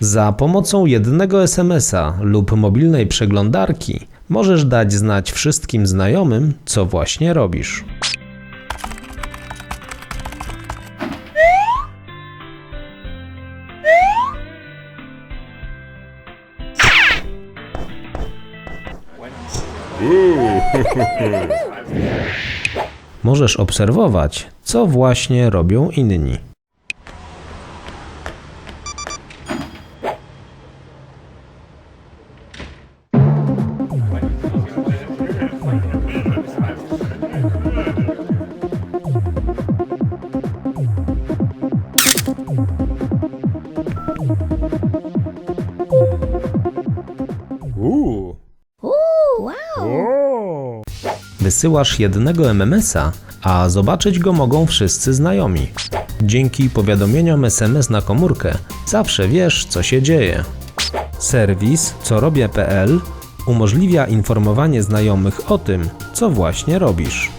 Za pomocą jednego SMS-a lub mobilnej przeglądarki możesz dać znać wszystkim znajomym, co właśnie robisz. Możesz obserwować, co właśnie robią inni. Wysyłasz jednego MMS-a, a zobaczyć go mogą wszyscy znajomi. Dzięki powiadomieniom SMS na komórkę zawsze wiesz, co się dzieje. Serwis corobię.pl umożliwia informowanie znajomych o tym, co właśnie robisz.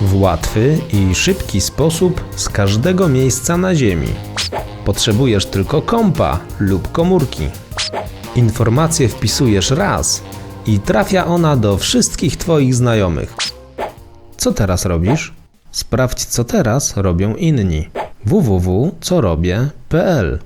W łatwy i szybki sposób z każdego miejsca na Ziemi. Potrzebujesz tylko kompa lub komórki. Informację wpisujesz raz i trafia ona do wszystkich Twoich znajomych. Co teraz robisz? Sprawdź, co teraz robią inni. www.corobię.pl